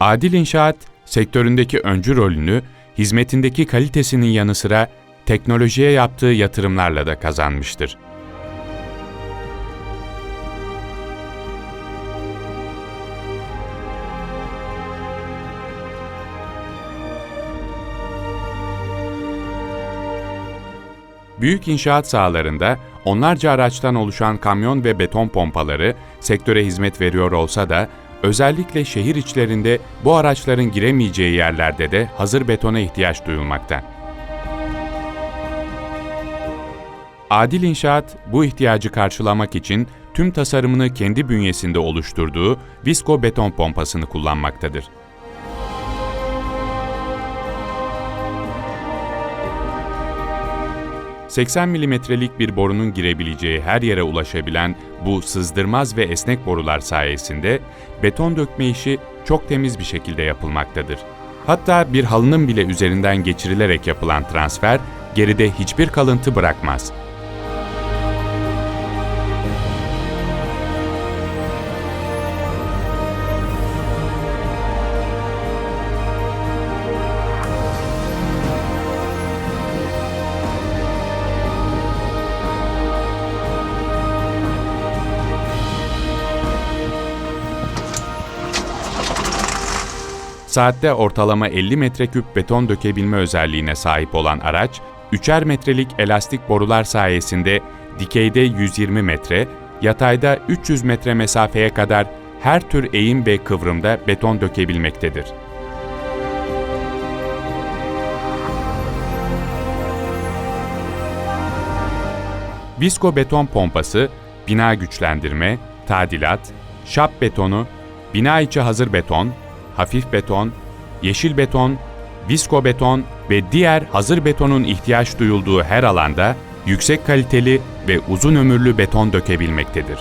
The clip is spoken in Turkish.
Adil İnşaat, sektöründeki öncü rolünü, hizmetindeki kalitesinin yanı sıra teknolojiye yaptığı yatırımlarla da kazanmıştır. Büyük inşaat sahalarında onlarca araçtan oluşan kamyon ve beton pompaları sektöre hizmet veriyor olsa da özellikle şehir içlerinde bu araçların giremeyeceği yerlerde de hazır betona ihtiyaç duyulmakta. Adil İnşaat bu ihtiyacı karşılamak için tüm tasarımını kendi bünyesinde oluşturduğu Visco beton pompasını kullanmaktadır. ...80 milimetrelik bir borunun girebileceği her yere ulaşabilen bu sızdırmaz ve esnek borular sayesinde beton dökme işi çok temiz bir şekilde yapılmaktadır. Hatta bir halının bile üzerinden geçirilerek yapılan transfer geride hiçbir kalıntı bırakmaz. Saatte ortalama 50 metreküp beton dökebilme özelliğine sahip olan araç, 3'er metrelik elastik borular sayesinde dikeyde 120 metre, yatayda 300 metre mesafeye kadar her tür eğim ve kıvrımda beton dökebilmektedir. Visko beton pompası, bina güçlendirme, tadilat, şap betonu, bina içi hazır beton, hafif beton, yeşil beton, visko beton ve diğer hazır betonun ihtiyaç duyulduğu her alanda yüksek kaliteli ve uzun ömürlü beton dökebilmektedir.